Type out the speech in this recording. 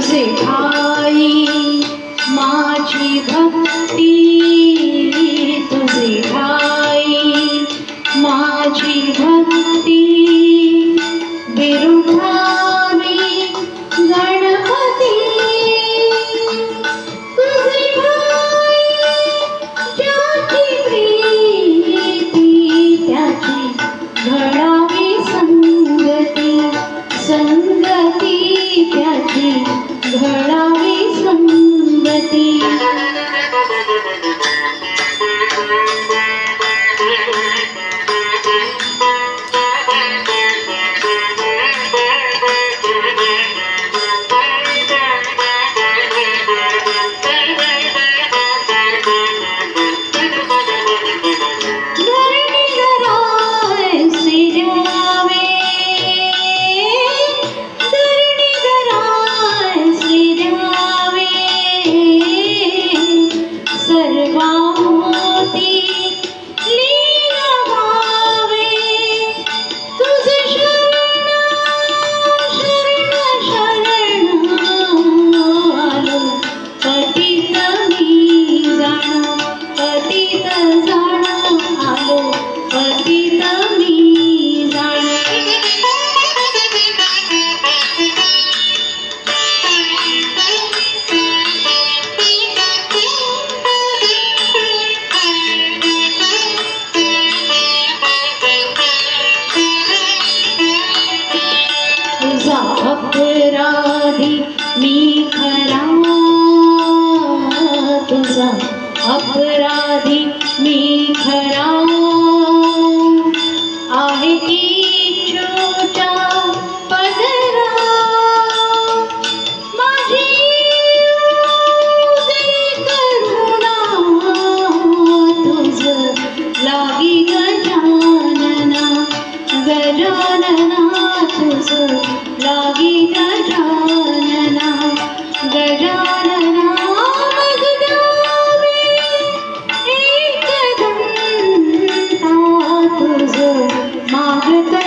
相信他。Hello. पतित मी जाण तुझा अपराधी मी खरा आहे इच्छुचा पदरा? माझी तुझ लागी गजानना गजानना तुझ लागी गजानना गजानना After